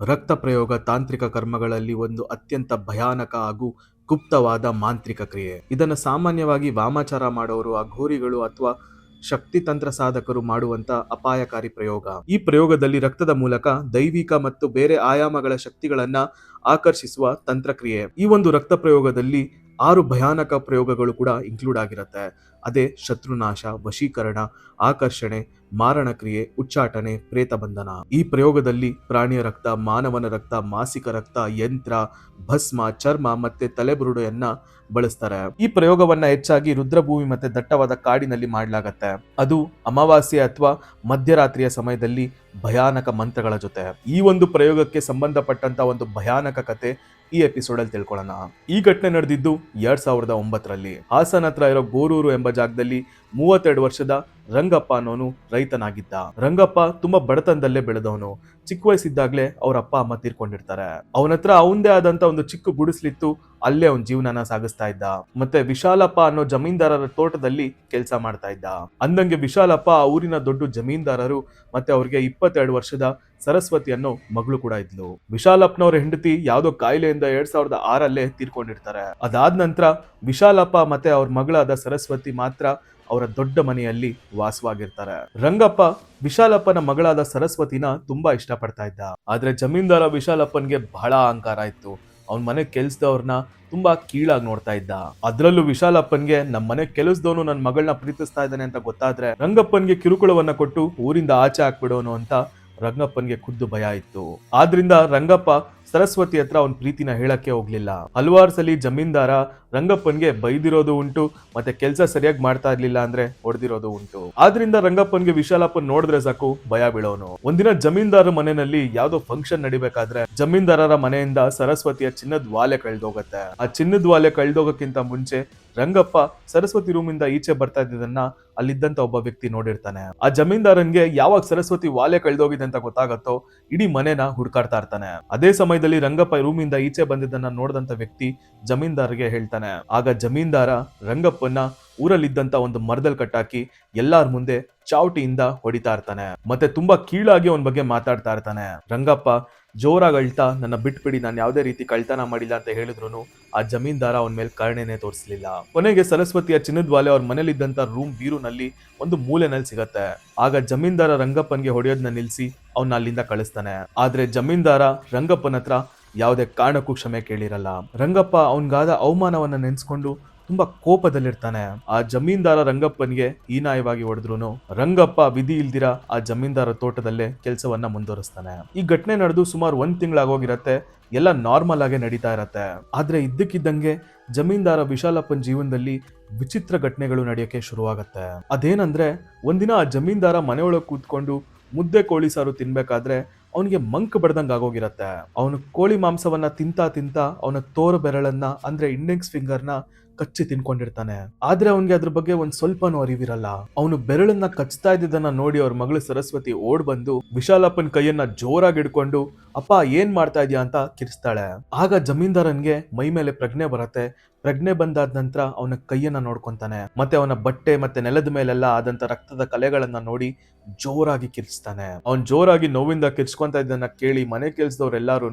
ರಕ್ತ ಪ್ರಯೋಗ ತಾಂತ್ರಿಕ ಕರ್ಮಗಳಲ್ಲಿ ಒಂದು ಅತ್ಯಂತ ಭಯಾನಕ ಹಾಗೂ ಗುಪ್ತವಾದ ಮಾಂತ್ರಿಕ ಕ್ರಿಯೆ. ಇದನ್ನು ಸಾಮಾನ್ಯವಾಗಿ ವಾಮಾಚಾರ ಮಾಡೋರು, ಅಘೋರಿಗಳು ಅಥವಾ ಶಕ್ತಿ ತಂತ್ರ ಸಾಧಕರು ಮಾಡುವಂತ ಅಪಾಯಕಾರಿ ಪ್ರಯೋಗ. ಈ ಪ್ರಯೋಗದಲ್ಲಿ ರಕ್ತದ ಮೂಲಕ ದೈವಿಕ ಮತ್ತು ಬೇರೆ ಆಯಾಮಗಳ ಶಕ್ತಿಗಳನ್ನ ಆಕರ್ಷಿಸುವ ತಂತ್ರಕ್ರಿಯೆ. ಈ ಒಂದು ರಕ್ತ ಪ್ರಯೋಗದಲ್ಲಿ ಆರು ಭಯಾನಕ ಪ್ರಯೋಗಗಳು ಕೂಡ ಇನ್ಕ್ಲೂಡ್ ಆಗಿರುತ್ತೆ. ಅದೇ ಶತ್ರುನಾಶ, ವಶೀಕರಣ, ಆಕರ್ಷಣೆ, ಮಾರಣ ಕ್ರಿಯೆ, ಉಚ್ಚಾಟನೆ, ಪ್ರೇತ ಬಂಧನ. ಈ ಪ್ರಯೋಗದಲ್ಲಿ ಪ್ರಾಣಿಯ ರಕ್ತ, ಮಾನವನ ರಕ್ತ, ಮಾಸಿಕ ರಕ್ತ, ಯಂತ್ರ, ಭಸ್ಮ, ಚರ್ಮ ಮತ್ತೆ ತಲೆಬುರುಡೆಯನ್ನ ಬಳಸ್ತಾರೆ. ಈ ಪ್ರಯೋಗವನ್ನ ಹೆಚ್ಚಾಗಿ ರುದ್ರಭೂಮಿ ಮತ್ತೆ ದಟ್ಟವಾದ ಕಾಡಿನಲ್ಲಿ ಮಾಡಲಾಗತ್ತೆ. ಅದು ಅಮಾವಾಸ್ಯೆ ಅಥವಾ ಮಧ್ಯರಾತ್ರಿಯ ಸಮಯದಲ್ಲಿ ಭಯಾನಕ ಮಂತ್ರಗಳ ಜೊತೆ. ಈ ಒಂದು ಪ್ರಯೋಗಕ್ಕೆ ಸಂಬಂಧಪಟ್ಟಂತ ಒಂದು ಭಯಾನಕ ಕತೆ ಈ ಎಪಿಸೋಡ್ ಅಲ್ಲಿ ತಿಳ್ಕೊಳ್ಳೋಣ. ಈ ಘಟನೆ ನಡೆದಿದ್ದು ಎರಡ್ ಸಾವಿರದ ಒಂಬತ್ತರಲ್ಲಿ. ಹಾಸನ ಹತ್ರ ಇರೋ ಗೋರೂರು ಎಂಬ ಜಾಗದಲ್ಲಿ ಮೂವತ್ತೆರಡು ವರ್ಷದ ರಂಗಪ್ಪ ಅನ್ನೋನು ರೈತನಾಗಿದ್ದ. ರಂಗಪ್ಪ ತುಂಬಾ ಬಡತನದಲ್ಲೇ ಬೆಳೆದವನು. ಚಿಕ್ಕ ವಯಸ್ಸಿದ್ದಾಗ್ಲೇ ಅವ್ರ ಅಪ್ಪ, ಅಮ್ಮ ತೀರ್ಕೊಂಡಿರ್ತಾರೆ. ಅವನ ಹತ್ರ ಅವಂದೇ ಆದಂತ ಒಂದು ಚಿಕ್ಕ ಗುಡಿಸ್ಲಿತ್ತು, ಅಲ್ಲೇ ಅವನ ಜೀವನನ ಸಾಗಿಸ್ತಾ ಇದ್ದ. ಮತ್ತೆ ವಿಶಾಲಪ್ಪ ಅನ್ನೋ ಜಮೀನ್ದಾರರ ತೋಟದಲ್ಲಿ ಕೆಲಸ ಮಾಡ್ತಾ ಇದ್ದ. ಅಂದಂಗೆ ವಿಶಾಲಪ್ಪ ಆ ಊರಿನ ದೊಡ್ಡ ಜಮೀನ್ದಾರರು ಮತ್ತೆ ಅವ್ರಿಗೆ ಇಪ್ಪತ್ತೆರಡು ವರ್ಷದ ಸರಸ್ವತಿ ಅನ್ನೋ ಮಗಳು ಕೂಡ ಇದ್ಲು. ವಿಶಾಲಪ್ಪನವ್ರ ಹೆಂಡತಿ ಯಾವ್ದೋ ಕಾಯಿಲೆಯಿಂದ ಎರಡ್ ಸಾವಿರದ ಆರಲ್ಲೇ ತೀರ್ಕೊಂಡಿರ್ತಾರೆ. ಅದಾದ ನಂತರ ವಿಶಾಲಪ್ಪ ಮತ್ತೆ ಅವ್ರ ಮಗಳಾದ ಸರಸ್ವತಿ ಮಾತ್ರ ಅವರ ದೊಡ್ಡ ಮನೆಯಲ್ಲಿ ವಾಸವಾಗಿರ್ತಾರೆ. ರಂಗಪ್ಪ ವಿಶಾಲಪ್ಪನ ಮಗಳಾದ ಸರಸ್ವತಿನ ತುಂಬಾ ಇಷ್ಟಪಡ್ತಾ ಇದ್ದ. ಆದ್ರೆ ಜಮೀನ್ದಾರ ವಿಶಾಲಪ್ಪನ್ಗೆ ಬಹಳ ಅಹಂಕಾರ ಇತ್ತು. ಅವನ ಮನೆ ಕೆಲ್ಸದವ್ರನ್ನ ತುಂಬಾ ಕೀಳಾಗಿ ನೋಡ್ತಾ ಇದ್ದ. ಅದ್ರಲ್ಲೂ ವಿಶಾಲಪ್ಪನ್ಗೆ ನಮ್ಮ ಮನೆ ಕೆಲಸದವನು ನನ್ನ ಮಗಳನ್ನ ಪ್ರೀತಿಸ್ತಾ ಇದ್ದಾನೆ ಅಂತ ಗೊತ್ತಾದ್ರೆ ರಂಗಪ್ಪನ್ಗೆ ಕಿರುಕುಳವನ್ನ ಕೊಟ್ಟು ಊರಿಂದ ಆಚೆ ಹಾಕ್ಬಿಡೋನು ಅಂತ ರಂಗಪ್ಪನ್ಗೆ ಖುದ್ದು ಭಯ ಇತ್ತು. ಆದ್ರಿಂದ ರಂಗಪ್ಪ ಸರಸ್ವತಿ ಹತ್ರ ಅವನ್ ಪ್ರೀತಿನ ಹೇಳಕ್ಕೆ ಹೋಗ್ಲಿಲ್ಲ. ಹಲವಾರು ಸಲಿ ಜಮೀನ್ದಾರ ರಂಗಪ್ಪನ್ಗೆ ಬೈದಿರೋದು ಉಂಟು, ಮತ್ತೆ ಕೆಲಸ ಸರಿಯಾಗಿ ಮಾಡ್ತಾ ಇರ್ಲಿಲ್ಲ ಅಂದ್ರೆ ಹೊಡೆದಿರೋದು ಉಂಟು. ಆದ್ರಿಂದ ರಂಗಪ್ಪನ್ಗೆ ವಿಶಾಲಪ್ಪನ್ ನೋಡಿದ್ರೆ ಸಾಕು, ಭಯ ಬೀಳೋನು. ಒಂದಿನ ಜಮೀನ್ದಾರ ಮನೆಯಲ್ಲಿ ಯಾವ್ದೋ ಫಂಕ್ಷನ್ ನಡಿಬೇಕಾದ್ರೆ ಜಮೀನ್ದಾರರ ಮನೆಯಿಂದ ಸರಸ್ವತಿಯ ಚಿನ್ನದ ವಾಲೆ ಕಳೆದೋಗತ್ತೆ. ಆ ಚಿನ್ನದ ವಾಲೆ ಕಳ್ದೋಗಕ್ಕಿಂತ ಮುಂಚೆ ರಂಗಪ್ಪ ಸರಸ್ವತಿ ರೂಮಿಂದ ಈಚೆ ಬರ್ತಾ ಇದ್ದದನ್ನ ಅಲ್ಲಿದ್ದಂತ ಒಬ್ಬ ವ್ಯಕ್ತಿ ನೋಡಿರ್ತಾನೆ. ಆ ಜಮೀನ್ದಾರನ್ಗೆ ಯಾವಾಗ ಸರಸ್ವತಿ ವಾಲೆ ಕಳೆದೋಗಿದೆ ಅಂತ ಗೊತ್ತಾಗತ್ತೋ, ಇಡೀ ಮನೆನ ಹುಡ್ಕಾಡ್ತಾ ಇರ್ತಾನೆ. ಅದೇ ಸಮಯದಲ್ಲಿ ರಂಗಪ್ಪ ರೂಮಿಂದ ಈಚೆ ಬಂದಿದ್ದನ್ನ ನೋಡಿದಂತ ವ್ಯಕ್ತಿ ಜಮೀನ್ದಾರ್ಗೆ ಹೇಳ್ತಾನೆ ಆಗ ಜಮೀನ್ದಾರ ರಂಗಪ್ಪನ ಊರಲ್ಲಿದ್ದಂತ ಒಂದು ಮರದಲ್ಲಿ ಕಟ್ಟಾಕಿ ಎಲ್ಲಾರ ಮುಂದೆ ಚಾವಟಿಯಿಂದ ಹೊಡಿತಾ ಇರ್ತಾನೆ. ಮತ್ತೆ ತುಂಬಾ ಕೀಳಾಗಿ ಅವನ ಬಗ್ಗೆ ಮಾತಾಡ್ತಾ ಇರ್ತಾನೆ. ರಂಗಪ್ಪ, ಜೋರಾಗಿ ಅಳ್ತಾ, ನನ್ನ ಬಿಟ್ಬಿಡಿ, ನಾನು ಯಾವುದೇ ರೀತಿ ಕಳ್ತನ ಮಾಡಿಲ್ಲ ಅಂತ ಹೇಳಿದ್ರು ಆ ಜಮೀನ್ದಾರ ಅವನ ಮೇಲೆ ಕರುಣೆನೆ ತೋರಿಸಲಿಲ್ಲ. ಕೊನೆಗೆ ಸರಸ್ವತಿಯ ಚಿನ್ನದ ವಾಲೆ ಅವ್ರ ಮನೇಲಿದ್ದಂತ ರೂಮ್ ಬೀರುನಲ್ಲಿ ಒಂದು ಮೂಲೆನಲ್ಲಿ ಸಿಗತ್ತೆ. ಆಗ ಜಮೀನ್ದಾರ ರಂಗಪ್ಪನ್ಗೆ ಹೊಡೆಯೋದನ್ನ ನಿಲ್ಸಿ ಅವ್ನ ಅಲ್ಲಿಂದ ಕಳಿಸ್ತಾನೆ. ಆದ್ರೆ ಜಮೀನ್ದಾರ ರಂಗಪ್ಪನ ಹತ್ರ ಯಾವುದೇ ಕಾರಣಕ್ಕೂ ಕ್ಷಮೆ ಕೇಳಿರಲ್ಲ. ರಂಗಪ್ಪ ಅವನ್ಗಾದ ಅವಮಾನವನ್ನ ನೆನೆಸ್ಕೊಂಡು ತುಂಬಾ ಕೋಪದಲ್ಲಿರ್ತಾನೆ. ಆ ಜಮೀನ್ದಾರ ರಂಗಪ್ಪನಿಗೆ ಹೀನಾಯವಾಗಿ ಹೊಡೆದ್ರು ರಂಗಪ್ಪ ವಿಧಿ ಇಲ್ದಿರ ಆ ಜಮೀನ್ದಾರ ತೋಟದಲ್ಲೇ ಕೆಲಸವನ್ನ ಮುಂದುವರಿಸ್ತಾನೆ. ಈ ಘಟನೆ ನಡೆದು ಸುಮಾರು ಒಂದ್ ತಿಂಗಳಾಗೋಗಿರತ್ತೆ. ಎಲ್ಲ ನಾರ್ಮಲ್ ಆಗೇ ನಡೀತಾ ಇರತ್ತೆ. ಆದ್ರೆ ಇದ್ದಕ್ಕಿದ್ದಂಗೆ ಜಮೀನ್ದಾರ ವಿಶಾಲಪ್ಪನ ಜೀವನದಲ್ಲಿ ವಿಚಿತ್ರ ಘಟನೆಗಳು ನಡೆಯೋಕೆ ಶುರುವಾಗತ್ತೆ. ಅದೇನಂದ್ರೆ, ಒಂದಿನ ಆ ಜಮೀನ್ದಾರ ಮನೆಯೊಳಗೆ ಕೂತ್ಕೊಂಡು ಮುದ್ದೆ ಕೋಳಿ ಸಾರು ತಿನ್ಬೇಕಾದ್ರೆ ಅವನಿಗೆ ಮಂಕ್ ಬಡ್ದಂಗೆ ಆಗೋಗಿರತ್ತೆ. ಅವನು ಕೋಳಿ ಮಾಂಸವನ್ನ ತಿಂತಾ ತಿಂತಾ ಅವನ ತೋರ ಬೆರಳನ್ನ, ಅಂದ್ರೆ ಇಂಡೆಕ್ಸ್ ಫಿಂಗರ್ನ ಕಚ್ಚಿ ತಿನ್ಕೊಂಡಿರ್ತಾನೆ. ಆದ್ರೆ ಅವನಿಗೆ ಅದ್ರ ಬಗ್ಗೆ ಒಂದ್ ಸ್ವಲ್ಪನೂ ಅರಿವಿರಲ್ಲ. ಅವನು ಬೆರಳನ್ನ ಕಚ್ತಾ ಇದ್ದಿದ್ದನ್ನ ನೋಡಿ ಅವ್ರ ಮಗಳು ಸರಸ್ವತಿ ಓಡ್ ಬಂದು ವಿಶಾಲಪ್ಪನ ಕೈಯನ್ನ ಜೋರಾಗಿ ಹಿಡ್ಕೊಂಡು, ಅಪ್ಪ, ಏನ್ ಮಾಡ್ತಾ ಇದೀಯ? ಅಂತ ಕಿರ್ಸ್ತಾಳೆ. ಆಗ ಜಮೀನ್ದಾರನ್ಗೆ ಮೈ ಮೇಲೆ ಪ್ರಜ್ಞೆ ಬರತ್ತೆ. ಪ್ರಜ್ಞೆ ಬಂದಾದ ನಂತರ ಅವನ ಕೈಯನ್ನ ನೋಡ್ಕೊಂತಾನೆ. ಮತ್ತೆ ಅವನ ಬಟ್ಟೆ ಮತ್ತೆ ನೆಲದ ಮೇಲೆಲ್ಲ ಆದಂತ ರಕ್ತದ ಕಲೆಗಳನ್ನ ನೋಡಿ ಜೋರಾಗಿ ಕಿರ್ಚ್ತಾನೆ. ಅವ್ನ್ ಜೋರಾಗಿ ನೋವಿಂದ ಕಿರ್ಚ್ಕೊಂತ ಇದ್ದನ್ನ ಕೇಳಿ ಮನೆ ಕೆಲ್ಸದವ್ರೆಲ್ಲಾರು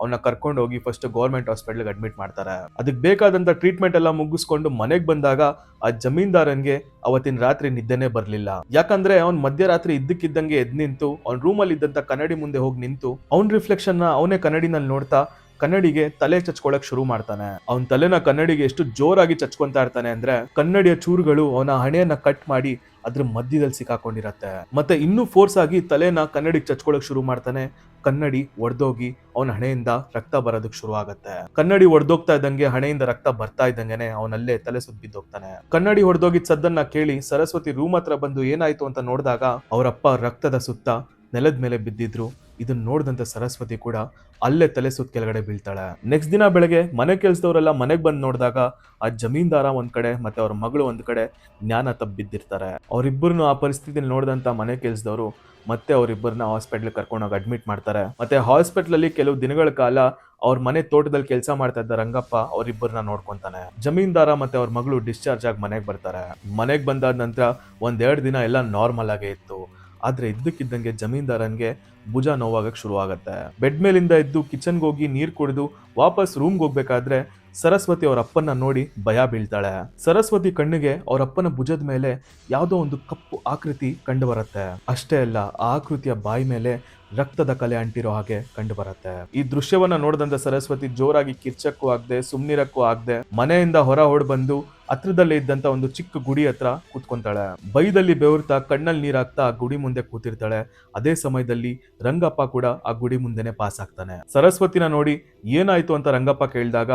ಅವನ್ನ ಕರ್ಕೊಂಡು ಹೋಗಿ ಫಸ್ಟ್ ಗೌರ್ಮೆಂಟ್ ಹಾಸ್ಪಿಟಲ್ಗೆ ಅಡ್ಮಿಟ್ ಮಾಡ್ತಾರೆ. ಅದಕ್ಕೆ ಬೇಕಾದಂತ ಟ್ರೀಟ್ಮೆಂಟ್ ಎಲ್ಲ ಮುಗಿಸ್ಕೊಂಡು ಮನೆಗೆ ಬಂದಾಗ ಆ ಜಮೀನ್ದಾರನ್ಗೆ ಅವತ್ತಿನ ರಾತ್ರಿ ನಿದ್ದೆನೆ ಬರ್ಲಿಲ್ಲ. ಯಾಕಂದ್ರೆ ಅವ್ನ್ ಮಧ್ಯರಾತ್ರಿ ಇದ್ದಕ್ಕಿದ್ದಂಗೆ ಎದ್ ನಿಂತು, ಅವ್ನ ರೂಮಲ್ಲಿ ಇದ್ದಂತ ಕನ್ನಡಿ ಮುಂದೆ ಹೋಗಿ ನಿಂತು, ಅವ್ನ್ ರಿಫ್ಲೆಕ್ಷನ್ನ ಅವನೇ ಕನ್ನಡಿನಲ್ಲಿ ನೋಡ್ತಾ ಕನ್ನಡಿಗೆ ತಲೆ ಚಚ್ಕೊಳಕ್ ಶುರು ಮಾಡ್ತಾನೆ. ಅವನ ತಲೆನ ಕನ್ನಡಿಗೆ ಎಷ್ಟು ಜೋರಾಗಿ ಚಚ್ಕೊಂತಾ ಇರ್ತಾನೆ ಅಂದ್ರೆ ಕನ್ನಡಿಯ ಚೂರುಗಳು ಅವನ ಹಣೆಯನ್ನ ಕಟ್ ಮಾಡಿ ಅದ್ರ ಮಧ್ಯದಲ್ಲಿ ಸಿಕ್ಕಾಕೊಂಡಿರತ್ತೆ. ಮತ್ತೆ ಇನ್ನೂ ಫೋರ್ಸ್ ಆಗಿ ತಲೆನ ಕನ್ನಡಿಗೆ ಚಚ್ಕೊಳಕ್ ಶುರು ಮಾಡ್ತಾನೆ. ಕನ್ನಡಿ ಒಡ್ದೋಗಿ ಅವನ ಹಣೆಯಿಂದ ರಕ್ತ ಬರೋದಕ್ ಶುರು ಆಗತ್ತೆ. ಕನ್ನಡಿ ಒಡ್ದೋಗ್ತಾ ಇದ್ದಂಗೆ ಹಣೆಯಿಂದ ರಕ್ತ ಬರ್ತಾ ಇದ್ದಂಗೆನೆ ಅವನಲ್ಲೇ ತಲೆ ಸುತ್ತ ಬಿದ್ದೋಗ್ತಾನೆ. ಕನ್ನಡಿ ಹೊಡೆದೋಗಿದ್ ಸದ್ದನ್ನ ಕೇಳಿ ಸರಸ್ವತಿ ರೂಮ್ ಹತ್ರ ಬಂದು ಏನಾಯ್ತು ಅಂತ ನೋಡಿದಾಗ ಅವರಪ್ಪ ರಕ್ತದ ಸುತ್ತ ನೆಲದ ಮೇಲೆ ಬಿದ್ದಿದ್ರು. ಇದನ್ನ ನೋಡಿದಂತ ಸರಸ್ವತಿ ಕೂಡ ಅಲ್ಲೇ ತಲೆ ಸುತ್ತ ಕೆಳಗಡೆ ಬೀಳ್ತಾಳೆ. ನೆಕ್ಸ್ಟ್ ದಿನ ಬೆಳಗ್ಗೆ ಮನೆ ಕೆಲಸದವರೆಲ್ಲ ಮನೆಗೆ ಬಂದು ನೋಡಿದಾಗ ಆ ಜಮೀನ್ದಾರ ಒಂದ್ ಕಡೆ ಮತ್ತೆ ಅವ್ರ ಮಗಳು ಒಂದ್ ಕಡೆ ಜ್ಞಾನ ತಬ್ಬಿದ್ದಿರ್ತಾರೆ. ಅವರಿಬ್ಬರನ್ನು ಆ ಪರಿಸ್ಥಿತಿಯಲ್ಲಿ ನೋಡಿದಂತ ಮನೆ ಕೆಲಸದವರು ಮತ್ತೆ ಅವರಿಬ್ಬರನ್ನ ಹಾಸ್ಪಿಟ್ಲ್ ಕರ್ಕೊಂಡೋಗಿ ಅಡ್ಮಿಟ್ ಮಾಡ್ತಾರೆ. ಮತ್ತೆ ಹಾಸ್ಪಿಟ್ಲ್ ಅಲ್ಲಿ ಕೆಲವು ದಿನಗಳ ಕಾಲ ಅವ್ರ ಮನೆ ತೋಟದಲ್ಲಿ ಕೆಲಸ ಮಾಡ್ತಾ ಇದ್ದ ರಂಗಪ್ಪ ಅವರಿಬ್ಬರನ್ನ ನೋಡ್ಕೊಂತಾನೆ. ಜಮೀನ್ದಾರ ಮತ್ತೆ ಅವ್ರ ಮಗಳು ಡಿಸ್ಚಾರ್ಜ್ ಆಗಿ ಮನೆಗೆ ಬರ್ತಾರೆ. ಮನೆಗೆ ಬಂದಾದ ನಂತರ ಒಂದೆರಡು ದಿನ ಎಲ್ಲ ನಾರ್ಮಲ್ ಆಗೇ ಇತ್ತು. ಆದ್ರೆ ಇದ್ದಕ್ಕಿದ್ದಂಗೆ ಜಮೀನ್ದಾರನ್ಗೆ ಭುಜ ನೋವಾಗಕ್ಕೆ ಶುರುವಾಗತ್ತೆ. ಬೆಡ್ ಮೇಲಿಂದ ಎದ್ದು ಕಿಚನ್ಗೆ ಹೋಗಿ ನೀರ್ ಕುಡಿದು ವಾಪಸ್ ರೂಮ್ಗೆ ಹೋಗ್ಬೇಕಾದ್ರೆ ಸರಸ್ವತಿ ಅವ್ರ ಅಪ್ಪನ ನೋಡಿ ಭಯ ಬೀಳ್ತಾಳೆ. ಸರಸ್ವತಿ ಕಣ್ಣಿಗೆ ಅವರ ಅಪ್ಪನ ಭುಜದ ಮೇಲೆ ಯಾವುದೋ ಒಂದು ಕಪ್ಪು ಆಕೃತಿ ಕಂಡು ಬರುತ್ತೆ ಅಷ್ಟೇ ಅಲ್ಲ, ಆ ಆಕೃತಿಯ ಬಾಯಿ ಮೇಲೆ ರಕ್ತದ ಕಲೆ ಅಂಟಿರೋ ಹಾಗೆ ಕಂಡು ಬರುತ್ತೆ ಈ ದೃಶ್ಯವನ್ನ ನೋಡಿದಂತ ಸರಸ್ವತಿ ಜೋರಾಗಿ ಕಿರ್ಚಕ್ಕೂ ಆಗದೆ, ಸುಮ್ನಿರಕ್ಕೂ ಆಗದೆ ಮನೆಯಿಂದ ಹೊರ ಹೊಡ್ ಬಂದು ಹತ್ರದಲ್ಲೇ ಇದ್ದಂತ ಒಂದು ಚಿಕ್ಕ ಗುಡಿ ಹತ್ರ ಕೂತ್ಕೊಂತಾಳೆ. ಬೈದಲ್ಲಿ ಬೆವರ್ತಾ ಕಣ್ಣಲ್ಲಿ ನೀರಾಗ್ತಾ ಗುಡಿ ಮುಂದೆ ಕೂತಿರ್ತಾಳೆ. ಅದೇ ಸಮಯದಲ್ಲಿ ರಂಗಪ್ಪ ಕೂಡ ಆ ಗುಡಿ ಮುಂದೆನೆ ಪಾಸ್ ಆಗ್ತಾನೆ. ಸರಸ್ವತಿನ ನೋಡಿ ಏನಾಯ್ತು ಅಂತ ರಂಗಪ್ಪ ಕೇಳಿದಾಗ,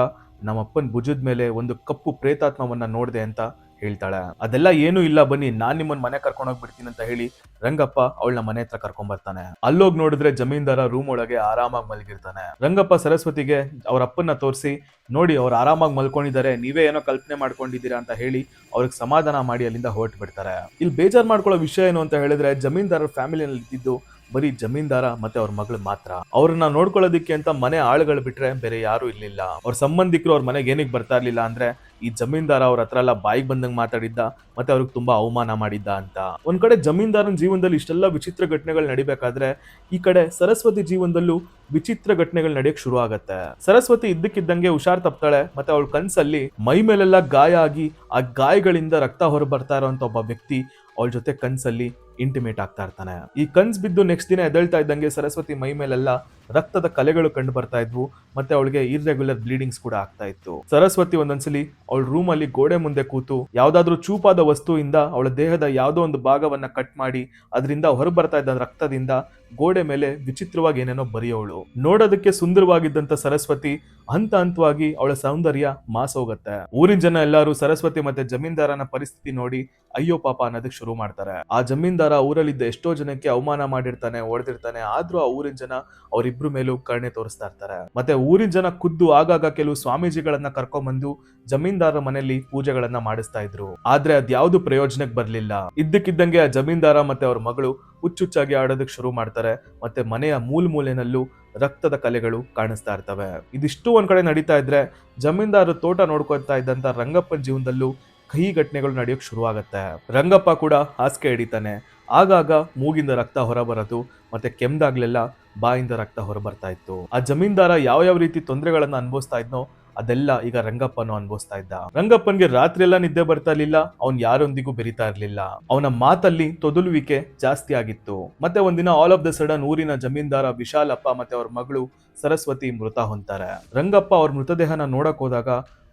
ನಮ್ಮಪ್ಪನ ಭುಜದ ಮೇಲೆ ಒಂದು ಕಪ್ಪು ಪ್ರೇತಾತ್ಮವನ್ನ ನೋಡಿದೆ ಅಂತ ಹೇಳ್ತಾಳೆ, ಅದೆಲ್ಲ ಏನು ಇಲ್ಲ ಬನ್ನಿ, ನಾನ್ ನಿಮ್ಮನ್ನ ಮನೆ ಕರ್ಕೊಂಡು ಹೋಗ್ಬಿಡ್ತೀನಿ ಅಂತ ಹೇಳಿ ರಂಗಪ್ಪ ಅವಳನ್ನ ಮನೆ ಹತ್ರ ಕರ್ಕೊಂಡ್ ಬರ್ತಾನೆ. ಅಲ್ಲೋಗ್ ನೋಡಿದ್ರೆ ಜಮೀನ್ದಾರ ರೂಮ್ ಒಳಗೆ ಆರಾಮಾಗಿ ಮಲಗಿರ್ತಾನೆ. ರಂಗಪ್ಪ ಸರಸ್ವತಿಗೆ ಅವ್ರ ಅಪ್ಪನ್ನ ತೋರಿಸಿ, ನೋಡಿ, ಅವ್ರು ಆರಾಮಾಗಿ ಮಲ್ಕೊಂಡಿದ್ದಾರೆ, ನೀವೇ ಏನೋ ಕಲ್ಪನೆ ಮಾಡ್ಕೊಂಡಿದ್ದೀರಾ ಅಂತ ಹೇಳಿ ಅವ್ರಿಗೆ ಸಮಾಧಾನ ಮಾಡಿ ಅಲ್ಲಿಂದ ಹೊರಟು ಬಿಡ್ತಾರೆ. ಇಲ್ಲಿ ಬೇಜಾರ್ ಮಾಡ್ಕೊಳ್ಳೋ ವಿಷಯ ಏನು ಅಂತ ಹೇಳಿದ್ರೆ, ಜಮೀನ್ದಾರರ ಫ್ಯಾಮಿಲಿನಲ್ಲಿ ಇದ್ದಿದ್ದು ಬರೀ ಜಮೀನ್ದಾರ ಮತ್ತೆ ಅವ್ರ ಮಗಳು ಮಾತ್ರ. ಅವ್ರನ್ನ ನೋಡ್ಕೊಳ್ಳೋದಿಕ್ಕೆ ಅಂತ ಮನೆ ಆಳುಗಳು ಬಿಟ್ರೆ ಬೇರೆ ಯಾರು ಇರ್ಲಿಲ್ಲ. ಅವ್ರ ಸಂಬಂಧಿಕರು ಅವ್ರ ಮನೆಗೆ ಏನಕ್ಕೆ ಬರ್ತಾ ಇರ್ಲಿಲ್ಲ ಅಂದ್ರೆ ಈ ಜಮೀನ್ದಾರ ಅವ್ರ ಹತ್ರ ಎಲ್ಲ ಬಾಯಿಗೆ ಬಂದಂಗೆ ಮಾತಾಡಿದ್ದ, ಮತ್ತೆ ಅವ್ರಿಗೆ ತುಂಬಾ ಅವಮಾನ ಮಾಡಿದ್ದ ಅಂತ. ಒಂದ್ ಕಡೆ ಜಮೀನ್ದಾರನ ಜೀವನದಲ್ಲಿ ಇಷ್ಟೆಲ್ಲ ವಿಚಿತ್ರ ಘಟನೆಗಳು ನಡಿಬೇಕಾದ್ರೆ, ಈ ಕಡೆ ಸರಸ್ವತಿ ಜೀವನದಲ್ಲೂ ವಿಚಿತ್ರ ಘಟನೆಗಳು ನಡೆಯಕ್ ಶುರು ಆಗತ್ತೆ. ಸರಸ್ವತಿ ಇದ್ದಕ್ಕಿದ್ದಂಗೆ ಹುಷಾರ್ ತಪ್ತಾಳೆ, ಮತ್ತೆ ಅವಳ ಕನ್ಸಲ್ಲಿ ಮೈ ಮೇಲೆಲ್ಲ ಗಾಯ ಆಗಿ ಆ ಗಾಯಗಳಿಂದ ರಕ್ತ ಹೊರ ಬರ್ತಾ ಒಬ್ಬ ವ್ಯಕ್ತಿ, ಅವಳ ಜೊತೆ ಕನ್ಸಲ್ಲಿ ಇಂಟಿಮೇಟ್ ಆಗ್ತಾ ಇರ್ತಾನೆ. ಈ ಕನ್ಸ್ ಬಿದ್ದು ನೆಕ್ಸ್ಟ್ ದಿನ ಎದಳ್ತಾ ಇದ್ದಂಗೆ ಸರಸ್ವತಿ ಮೈ ಮೇಲೆಲ್ಲ ರಕ್ತದ ಕಲೆಗಳು ಕಂಡು ಬರ್ತಾ ಇದ್ವು. ಮತ್ತೆ ಅವಳಿಗೆ ಇರ್ರೆಗ್ಯುಲರ್ ಬ್ಲೀಡಿಂಗ್ಸ್ ಕೂಡ ಆಗ್ತಾ ಇತ್ತು. ಸರಸ್ವತಿ ಒಂದೊಂದ್ಸಲಿ ಅವಳ ರೂಮ್ ಅಲ್ಲಿ ಗೋಡೆ ಮುಂದೆ ಕೂತು ಯಾವ್ದಾದ್ರು ಚೂಪಾದ ವಸ್ತುವಿಂದ ಅವಳ ದೇಹದ ಯಾವುದೋ ಒಂದು ಭಾಗವನ್ನ ಕಟ್ ಮಾಡಿ ಅದರಿಂದ ಹೊರ ಬರ್ತಾ ಇದ್ದ ರಕ್ತದಿಂದ ಗೋಡೆ ಮೇಲೆ ವಿಚಿತ್ರವಾಗಿ ಏನೇನೋ ಬರೆಯೋಳು. ನೋಡೋದಕ್ಕೆ ಸುಂದರವಾಗಿದ್ದಂತ ಸರಸ್ವತಿ ಹಂತ ಹಂತವಾಗಿ ಅವಳ ಸೌಂದರ್ಯ ಮಾಸೋಗತ್ತೆ ಊರಿನ ಜನ ಎಲ್ಲರೂ ಸರಸ್ವತಿ ಮತ್ತೆ ಜಮೀನ್ದಾರನ ಪರಿಸ್ಥಿತಿ ನೋಡಿ ಅಯ್ಯೋ ಪಾಪ ಅನ್ನೋದಕ್ಕೆ ಶುರು ಮಾಡ್ತಾರೆ. ಆ ಜಮೀನ್ದಾರ ಊರಲ್ಲಿದ್ದ ಎಷ್ಟೋ ಜನಕ್ಕೆ ಅವಮಾನ ಮಾಡಿರ್ತಾನೆ, ಹೊಡೆದಿರ್ತಾನೆ. ಆದ್ರೂ ಆ ಊರಿನ ಜನ ಅವರಿಬ್ರು ಮೇಲೂ ಕರ್ಣೆ ತೋರಿಸ್ತಾ ಇರ್ತಾರೆ. ಮತ್ತೆ ಊರಿನ ಜನ ಖುದ್ದು ಆಗಾಗ ಕೆಲವು ಸ್ವಾಮೀಜಿಗಳನ್ನ ಕರ್ಕೊಂಡ್ಬಂದು ಜಮೀನ್ದಾರ ಮನೆಯಲ್ಲಿ ಪೂಜೆಗಳನ್ನ ಮಾಡಿಸ್ತಾ ಇದ್ರು. ಆದ್ರೆ ಅದ್ಯಾವ್ದು ಪ್ರಯೋಜನಕ್ಕೆ ಬರ್ಲಿಲ್ಲ. ಇದ್ದಕ್ಕಿದ್ದಂಗೆ ಆ ಜಮೀನ್ದಾರ ಮತ್ತೆ ಅವ್ರ ಮಗಳು ಹುಚ್ಚುಚ್ಚಾಗಿ ಆಡೋದಕ್ಕೆ ಶುರು ಮಾಡ್ತಾರೆ. ಮತ್ತೆ ಮನೆಯ ಮೂಲ ಮೂಲೆನಲ್ಲೂ ರಕ್ತದ ಕಲೆಗಳು ಕಾಣಿಸ್ತಾ ಇರ್ತವೆ. ಇದಿಷ್ಟು ಒಂದ್ ಕಡೆ ನಡೀತಾ ಇದ್ರೆ ಜಮೀನ್ದಾರ ತೋಟ ನೋಡ್ಕೊತಾ ಇದ್ದಂತ ರಂಗಪ್ಪನ ಜೀವನದಲ್ಲೂ ಕಹಿ ಘಟನೆಗಳು ನಡೆಯೋಕ್ ಶುರು ಆಗತ್ತೆ ರಂಗಪ್ಪ ಕೂಡ ಹಾಸಿಗೆ ಹಿಡಿತಾನೆ. ಆಗಾಗ ಮೂಗಿಂದ ರಕ್ತ ಹೊರ ಬರೋದು ಮತ್ತೆ ಕೆಮ್ದಾಗ್ಲೆಲ್ಲ ಬಾಯಿಂದ ರಕ್ತ ಹೊರ ಬರ್ತಾ ಇತ್ತು. ಆ ಜಮೀನ್ದಾರ ಯಾವ ಯಾವ ರೀತಿ ತೊಂದರೆಗಳನ್ನ ಅನುಭವಿಸ್ತಾ ಇದ್ನೋ, ಅದೆಲ್ಲ ಈಗ ರಂಗಪ್ಪನು ಅನುಭವಿಸ್ತಾ ಇದ್ದ. ರಂಗಪ್ಪನ್ಗೆ ರಾತ್ರಿ ಎಲ್ಲ ನಿದ್ದೆ ಬರ್ತಾ ಇರ್ಲಿಲ್ಲ, ಅವ್ನ್ ಯಾರೊಂದಿಗೂ ಬೆರಿತಾ ಇರ್ಲಿಲ್ಲ. ಅವನ ಮಾತಲ್ಲಿ ತೊದಲುವಿಕೆ ಜಾಸ್ತಿ ಆಗಿತ್ತು. ಮತ್ತೆ ಒಂದಿನ ಆಲ್ ಆಫ್ ದ ಸಡನ್ ಊರಿನ ಜಮೀನ್ದಾರ ವಿಶಾಲಪ್ಪ ಮತ್ತೆ ಅವ್ರ ಮಗಳು ಸರಸ್ವತಿ ಮೃತ ಹೊಂತಾರೆ ರಂಗಪ್ಪ ಅವ್ರ ಮೃತದೇಹನ ನೋಡಕ್ ಹೋದಾಗ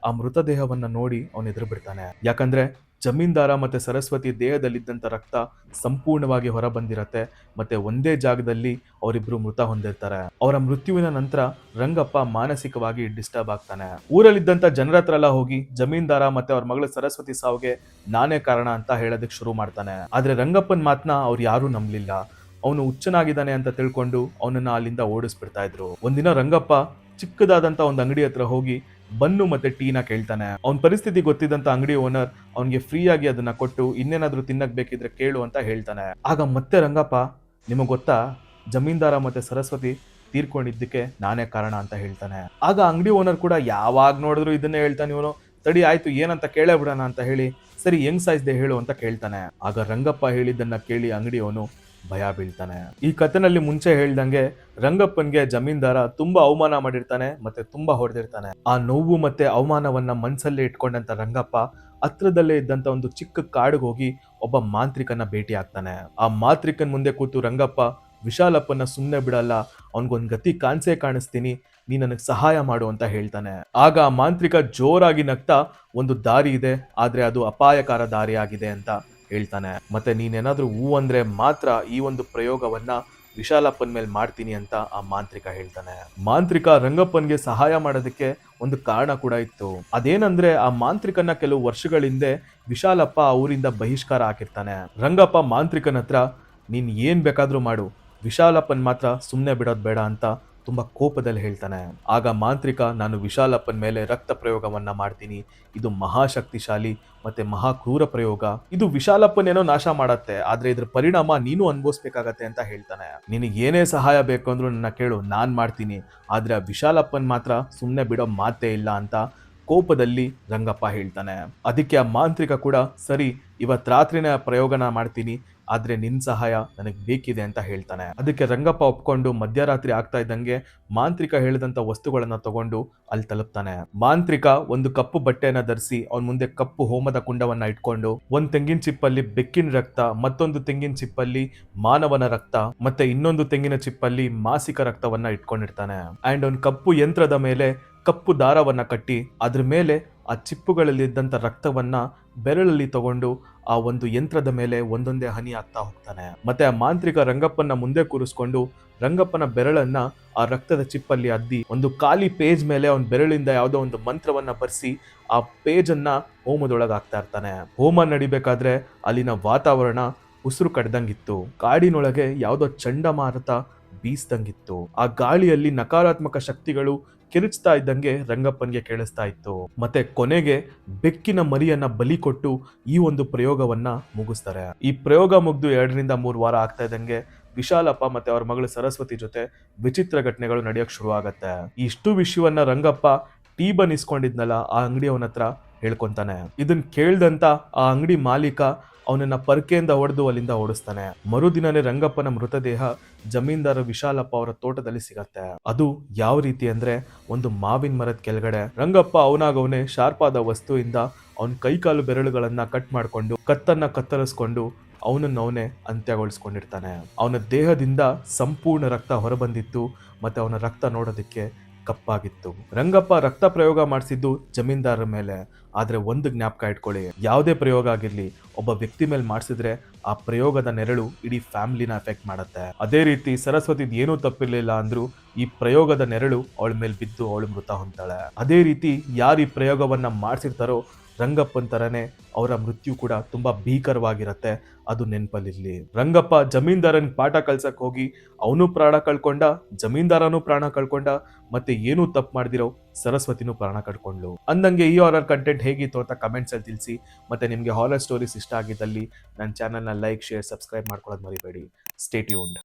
ಆ ಮೃತದೇಹವನ್ನ ನೋಡಿ ಅವನು ಎದುರು ಬಿಡ್ತಾನೆ ಯಾಕಂದ್ರೆ ಜಮೀನ್ದಾರ ಮತ್ತು ಸರಸ್ವತಿ ದೇಹದಲ್ಲಿದ್ದಂಥ ರಕ್ತ ಸಂಪೂರ್ಣವಾಗಿ ಹೊರ ಬಂದಿರತ್ತೆ ಮತ್ತೆ ಒಂದೇ ಜಾಗದಲ್ಲಿ ಅವರಿಬ್ಬರು ಮೃತ ಹೊಂದಿರ್ತಾರೆ. ಅವರ ಮೃತ್ಯುವಿನ ನಂತರ ರಂಗಪ್ಪ ಮಾನಸಿಕವಾಗಿ ಡಿಸ್ಟರ್ಬ್ ಆಗ್ತಾನೆ. ಊರಲ್ಲಿದ್ದಂಥ ಜನರ ಹತ್ರ ಎಲ್ಲ ಹೋಗಿ ಜಮೀನ್ದಾರ ಮತ್ತು ಅವ್ರ ಮಗಳ ಸರಸ್ವತಿ ಸಾವಿಗೆ ನಾನೇ ಕಾರಣ ಅಂತ ಹೇಳೋದಕ್ಕೆ ಶುರು ಮಾಡ್ತಾನೆ. ಆದರೆ ರಂಗಪ್ಪನ ಮಾತನ್ನ ಅವ್ರು ಯಾರೂ ನಂಬಲಿಲ್ಲ. ಅವನು ಹುಚ್ಚನಾಗಿದ್ದಾನೆ ಅಂತ ತಿಳ್ಕೊಂಡು ಅವನನ್ನ ಅಲ್ಲಿಂದ ಓಡಿಸ್ಬಿಡ್ತಾ ಇದ್ರು. ಒಂದಿನ ರಂಗಪ್ಪ ಚಿಕ್ಕದಾದಂಥ ಒಂದು ಅಂಗಡಿ ಹತ್ರ ಹೋಗಿ ಬನ್ನು ಮತ್ತೆ ಟೀನ ಕೇಳ್ತಾನೆ. ಅವನ ಪರಿಸ್ಥಿತಿ ಗೊತ್ತಿದ್ದಂತ ಅಂಗಡಿ ಓನರ್ ಅವನಿಗೆ ಫ್ರೀ ಆಗಿ ಅದನ್ನ ಕೊಟ್ಟು ಇನ್ನೇನಾದ್ರೂ ತಿನ್ನಕ್ ಬೇಕಿದ್ರೆ ಕೇಳು ಅಂತ ಹೇಳ್ತಾನೆ. ಆಗ ಮತ್ತೆ ರಂಗಪ್ಪ, ನಿಮಗೆ ಗೊತ್ತಾ? ಜಮೀನ್ದಾರ ಮತ್ತೆ ಸರಸ್ವತಿ ತೀರ್ಕೊಂಡಿದ್ದಕ್ಕೆ ನಾನೇ ಕಾರಣ ಅಂತ ಹೇಳ್ತಾನೆ. ಆಗ ಅಂಗಡಿ ಓನರ್ ಕೂಡ ಯಾವಾಗ ನೋಡಿದ್ರು ಇದನ್ನೇ ಹೇಳ್ತಾನೆ ಇವನು. ತಡಿ ಆಯ್ತು, ಏನಂತ ಕೇಳೇ ಬಿಡೋಣ ಅಂತ ಹೇಳಿ, ಸರಿ, ಹೆಂಗ್ ಸಾಯಿಸ್ದೆ ಹೇಳು ಅಂತ ಕೇಳ್ತಾನೆ. ಆಗ ರಂಗಪ್ಪ ಹೇಳಿದ್ದನ್ನ ಕೇಳಿ ಅಂಗಡಿಯವನು ಭಯ ಬೀಳ್ತಾನೆ. ಈ ಕಥೆನಲ್ಲಿ ಮುಂಚೆ ಹೇಳ್ದಂಗೆ ರಂಗಪ್ಪನ್ಗೆ ಜಮೀನ್ದಾರ ತುಂಬಾ ಅವಮಾನ ಮಾಡಿರ್ತಾನೆ ಮತ್ತೆ ತುಂಬಾ ಹೊಡೆದಿರ್ತಾನೆ. ಆ ನೋವು ಮತ್ತೆ ಅವಮಾನವನ್ನ ಮನ್ಸಲ್ಲೇ ಇಟ್ಕೊಂಡಂತ ರಂಗಪ್ಪ ಹತ್ರದಲ್ಲೇ ಇದ್ದಂತ ಒಂದು ಚಿಕ್ಕ ಕಾಡಿಗೆ ಹೋಗಿ ಒಬ್ಬ ಮಾಂತ್ರಿಕನ ಭೇಟಿ ಆಗ್ತಾನೆ. ಆ ಮಾಂತ್ರಿಕನ್ ಮುಂದೆ ಕೂತು ರಂಗಪ್ಪ ವಿಶಾಲಪ್ಪನ ಸುಮ್ಮನೆ ಬಿಡಲ್ಲ, ಅವನ್ಗೊಂದ್ ಗತಿ ಕಾಣಿಸೇ ಕಾಣಿಸ್ತೀನಿ, ನೀ ನನಗೆ ಸಹಾಯ ಮಾಡು ಅಂತ ಹೇಳ್ತಾನೆ. ಆಗ ಆ ಮಾಂತ್ರಿಕ ಜೋರಾಗಿ ನಗ್ತಾ, ಒಂದು ದಾರಿ ಇದೆ, ಆದ್ರೆ ಅದು ಅಪಾಯಕಾರ ದಾರಿ ಆಗಿದೆ ಅಂತ ಹೇಳ್ತಾನೆ. ಮತ್ತೆ ನೀನೇನಾದರೂ ಹೂ ಅಂದ್ರೆ ಮಾತ್ರ ಈ ಒಂದು ಪ್ರಯೋಗವನ್ನ ವಿಶಾಲಪ್ಪನ ಮೇಲೆ ಮಾಡ್ತೀನಿ ಅಂತ ಆ ಮಾಂತ್ರಿಕ ಹೇಳ್ತಾನೆ. ಮಾಂತ್ರಿಕ ರಂಗಪ್ಪನ್ಗೆ ಸಹಾಯ ಮಾಡೋದಕ್ಕೆ ಒಂದು ಕಾರಣ ಕೂಡ ಇತ್ತು. ಅದೇನಂದ್ರೆ ಆ ಮಾಂತ್ರಿಕನ ಕೆಲವು ವರ್ಷಗಳ ಹಿಂದೆ ವಿಶಾಲಪ್ಪ ಅವರಿಂದ ಬಹಿಷ್ಕಾರ ಹಾಕಿರ್ತಾನೆ. ರಂಗಪ್ಪ ಮಾಂತ್ರಿಕನ ಹತ್ರ ನೀನ್ ಏನ್ ಬೇಕಾದ್ರೂ ಮಾಡು. ವಿಶಾಲಪ್ಪನ್ ಮಾತ್ರ ಸುಮ್ಮನೆ ಬಿಡೋದು ಬೇಡ ಅಂತ ತುಂಬಾ ಕೋಪದಲ್ಲಿ ಹೇಳ್ತಾನೆ, ಆಗ ಮಾಂತ್ರಿಕ, ನಾನು ವಿಶಾಲಪ್ಪನ ಮೇಲೆ ರಕ್ತ ಪ್ರಯೋಗವನ್ನ ಮಾಡ್ತೀನಿ. ಇದು ಮಹಾಶಕ್ತಿಶಾಲಿ ಮತ್ತೆ ಮಹಾ ಕ್ರೂರ ಪ್ರಯೋಗ. ಇದು ವಿಶಾಲಪ್ಪನೇನೋ ನಾಶ ಮಾಡತ್ತೆ, ಆದ್ರೆ ಇದ್ರ ಪರಿಣಾಮ ನೀನು ಅನ್ಭವಿಸ್ಬೇಕಾಗತ್ತೆ ಅಂತ ಹೇಳ್ತಾನೆ. ನಿನಗೆ ಏನೇ ಸಹಾಯ ಬೇಕು ಅಂದ್ರೂ ನನ್ನ ಕೇಳು, ನಾನ್ ಮಾಡ್ತೀನಿ. ಆದ್ರೆ ವಿಶಾಲಪ್ಪನ್ ಮಾತ್ರ ಸುಮ್ಮನೆ ಬಿಡೋ ಮಾತೇ ಇಲ್ಲ ಅಂತ ಕೋಪದಲ್ಲಿ ರಂಗಪ್ಪ ಹೇಳ್ತಾನೆ. ಅದಕ್ಕೆ ಆ ಮಾಂತ್ರಿಕ ಕೂಡ, ಸರಿ ಇವತ್ ರಾತ್ರಿನ ಪ್ರಯೋಗನ ಮಾಡ್ತೀನಿ, ಆದರೆ ನಿನ್ನ ಸಹಾಯ ನನಗೆ ಬೇಕಿದೆ ಅಂತ ಹೇಳ್ತಾನೆ. ಅದಕ್ಕೆ ರಂಗಪ್ಪ ಒಪ್ಕೊಂಡು ಮಧ್ಯರಾತ್ರಿ ಆಗ್ತಾ ಇದ್ದಂಗೆ ಮಾಂತ್ರಿಕ ಹೇಳಿದಂತ ವಸ್ತುಗಳನ್ನು ತಗೊಂಡು ಅಲ್ಲಿ ತಲುಪ್ತಾನೆ. ಮಾಂತ್ರಿಕ ಒಂದು ಕಪ್ಪು ಬಟ್ಟೆಯನ್ನ ಧರಿಸಿ ಅವನ ಮುಂದೆ ಕಪ್ಪು ಹೋಮದ ಕುಂಡವನ್ನ ಇಟ್ಕೊಂಡು, ಒಂದು ತೆಂಗಿನ ಚಿಪ್ಪಲ್ಲಿ ಬೆಕ್ಕಿನ ರಕ್ತ, ಮತ್ತೊಂದು ತೆಂಗಿನ ಚಿಪ್ಪಲ್ಲಿ ಮಾನವನ ರಕ್ತ, ಮತ್ತೆ ಇನ್ನೊಂದು ತೆಂಗಿನ ಚಿಪ್ಪಲ್ಲಿ ಮಾಸಿಕ ರಕ್ತವನ್ನ ಇಟ್ಕೊಂಡಿರ್ತಾನೆ. ಅಂಡ್ ಒಂದು ಕಪ್ಪು ಯಂತ್ರದ ಮೇಲೆ ಕಪ್ಪು ದಾರವನ್ನ ಕಟ್ಟಿ, ಅದ್ರ ಮೇಲೆ ಆ ಚಿಪ್ಪುಗಳಲ್ಲಿ ಇದ್ದಂತ ರಕ್ತವನ್ನ ಬೆರಳಲ್ಲಿ ತಗೊಂಡು ಆ ಒಂದು ಯಂತ್ರದ ಮೇಲೆ ಒಂದೊಂದೇ ಹನಿ ಆಗ್ತಾ ಹೋಗ್ತಾನೆ. ಮತ್ತೆ ಆ ಮಾಂತ್ರಿಕ ರಂಗಪ್ಪನ ಮುಂದೆ ಕೂರಿಸ್ಕೊಂಡು ರಂಗಪ್ಪನ ಬೆರಳನ್ನ ಆ ರಕ್ತದ ಚಿಪ್ಪಲ್ಲಿ ಅದ್ದಿ ಒಂದು ಖಾಲಿ ಪೇಜ್ ಮೇಲೆ ಅವನ ಬೆರಳಿಂದ ಯಾವುದೋ ಒಂದು ಮಂತ್ರವನ್ನ ಬರ್ಸಿ ಆ ಪೇಜ್ ಅನ್ನ ಹೋಮದೊಳಗೆ ಹಾಕ್ತಾ ಇರ್ತಾನೆ. ಹೋಮ ನಡಿಬೇಕಾದ್ರೆ ಅಲ್ಲಿನ ವಾತಾವರಣ ಉಸಿರು ಕಡ್ದಂಗಿತ್ತು. ಕಾಡಿನೊಳಗೆ ಯಾವುದೋ ಚಂಡಮಾರುತ ಬೀಸ್ದಂಗಿತ್ತು. ಆ ಗಾಳಿಯಲ್ಲಿ ನಕಾರಾತ್ಮಕ ಶಕ್ತಿಗಳು ಕಿರಿಚ್ತಾ ಇದ್ದಂಗೆ ರಂಗಪ್ಪನ್ಗೆ ಕೇಳಿಸ್ತಾ ಇತ್ತು. ಮತ್ತೆ ಕೊನೆಗೆ ಬೆಕ್ಕಿನ ಮರಿಯನ್ನ ಬಲಿ ಕೊಟ್ಟು ಈ ಒಂದು ಪ್ರಯೋಗವನ್ನ ಮುಗಿಸ್ತಾರೆ. ಈ ಪ್ರಯೋಗ ಮುಗ್ದು ಎರಡರಿಂದ ಮೂರು ವಾರ ಆಗ್ತಾ ಇದ್ದಂಗೆ ವಿಶಾಲಪ್ಪ ಮತ್ತೆ ಅವ್ರ ಮಗಳು ಸರಸ್ವತಿ ಜೊತೆ ವಿಚಿತ್ರ ಘಟನೆಗಳು ನಡೆಯಕ್ ಶುರು ಆಗತ್ತೆ ಇಷ್ಟು ವಿಷಯವನ್ನ ರಂಗಪ್ಪ ಟೀ ಬನ್ ಇಸ್ಕೊಂಡಿದ್ನಲ್ಲ ಆ ಅಂಗಡಿಯವನ ಹತ್ರ ಹೇಳ್ಕೊಂತಾನೆ. ಇದನ್ನ ಕೇಳ್ದಂತ ಆ ಅಂಗಡಿ ಮಾಲೀಕ ಅವನನ್ನ ಪರ್ಕೆಯಿಂದ ಹೊಡೆದು ಅಲ್ಲಿಂದ ಓಡಿಸ್ತಾನೆ. ಮರುದಿನನೇ ರಂಗಪ್ಪನ ಮೃತದೇಹ ಜಮೀನ್ದಾರ ವಿಶಾಲಪ್ಪ ಅವರ ತೋಟದಲ್ಲಿ ಸಿಗತ್ತೆ. ಅದು ಯಾವ ರೀತಿ ಅಂದ್ರೆ ಒಂದು ಮಾವಿನ ಮರದ ಕೆಳಗಡೆ. ರಂಗಪ್ಪ ಅವನಾಗವನೇ ಶಾರ್ಪ್ ಆದ ವಸ್ತುವಿಂದ ಅವನ ಕೈಕಾಲು ಬೆರಳುಗಳನ್ನ ಕಟ್ ಮಾಡ್ಕೊಂಡು, ಕತ್ತನ್ನ ಕತ್ತರಿಸ್ಕೊಂಡು ಅವನನ್ನವನೇ ಅಂತ್ಯಗೊಳಿಸ್ಕೊಂಡಿರ್ತಾನೆ. ಅವನ ದೇಹದಿಂದ ಸಂಪೂರ್ಣ ರಕ್ತ ಹೊರಬಂದಿತ್ತು ಮತ್ತೆ ಅವನ ರಕ್ತ ನೋಡೋದಕ್ಕೆ ಕಪ್ಪಾಗಿತ್ತು. ರಂಗಪ್ಪ ರಕ್ತ ಪ್ರಯೋಗ ಮಾಡಿಸಿದ್ದು ಜಮೀನ್ದಾರರ ಮೇಲೆ. ಆದ್ರೆ ಒಂದು ಜ್ಞಾಪಕ ಇಟ್ಕೊಳ್ಳಿ, ಯಾವುದೇ ಪ್ರಯೋಗ ಆಗಿರಲಿ, ಒಬ್ಬ ವ್ಯಕ್ತಿ ಮೇಲೆ ಮಾಡಿಸಿದ್ರೆ ಆ ಪ್ರಯೋಗದ ನೆರಳು ಇಡೀ ಫ್ಯಾಮಿಲಿನ ಎಫೆಕ್ಟ್ ಮಾಡುತ್ತೆ. ಅದೇ ರೀತಿ ಸರಸ್ವತಿದ್ ಏನೂ ತಪ್ಪಿರಲಿಲ್ಲ ಅಂದ್ರೂ ಈ ಪ್ರಯೋಗದ ನೆರಳು ಅವಳ ಮೇಲೆ ಬಿದ್ದು ಅವಳು ಮೃತ ಹೊಂತಾಳೆ ಅದೇ ರೀತಿ ಯಾರು ಈ ಪ್ರಯೋಗವನ್ನ ಮಾಡಿಸಿರ್ತಾರೋ ರಂಗಪ್ಪನ ತರನೇ ಅವರ ಮೃತ್ಯು ಕೂಡ ತುಂಬಾ ಭೀಕರವಾಗಿರತ್ತೆ. ಅದು ನೆನಪಲ್ಲಿರ್ಲಿ. ರಂಗಪ್ಪ ಜಮೀನ್ದಾರನ್ ಪಾಠ ಕಲ್ಸಕ್ ಹೋಗಿ ಅವನು ಪ್ರಾಣ ಕಳ್ಕೊಂಡ, ಜಮೀನ್ದಾರನು ಪ್ರಾಣ ಕಳ್ಕೊಂಡ, ಮತ್ತೆ ಏನೂ ತಪ್ಪು ಮಾಡಿದಿರೋ ಸರಸ್ವತಿನೂ ಪ್ರಾಣ ಕಳ್ಕೊಂಡ್ಲು ಅಂದಂಗೆ ಈ ಆರ್ ಕಂಟೆಂಟ್ ಹೇಗಿತ್ತು ಅಂತ ಕಮೆಂಟ್ಸ್ ಅಲ್ಲಿ ತಿಳಿಸಿ. ಮತ್ತೆ ನಿಮಗೆ ಹಾರರ್ ಸ್ಟೋರೀಸ್ ಇಷ್ಟ ಆಗಿದ್ದಲ್ಲಿ ನನ್ನ ಚಾನಲ್ನ ಲೈಕ್ ಶೇರ್ ಸಬ್ಸ್ಕ್ರೈಬ್ ಮಾಡ್ಕೊಳ್ಳೋದು ಮರಿಬೇಡಿ. Stay tuned